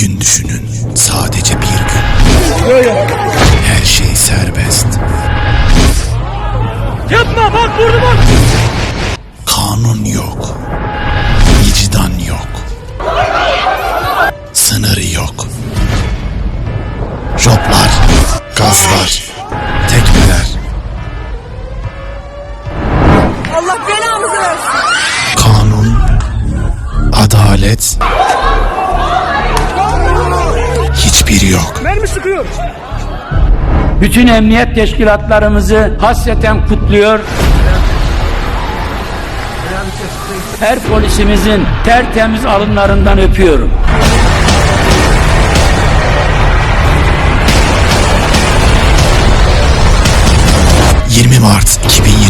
Gün düşünün. Sadece bir gün. Her şey serbest. Yapma bak vurdu bak. Kanun yok. Vicdan yok. Sınırı yok. Joplar, gazlar, tekmeler, Allah belamızı versin. kanun, adalet hiçbiri yok. Mermi sıkıyor. Bütün emniyet teşkilatlarımızı hasreten kutluyor. Her polisimizin tertemiz alınlarından öpüyorum. ...20 Mart 2020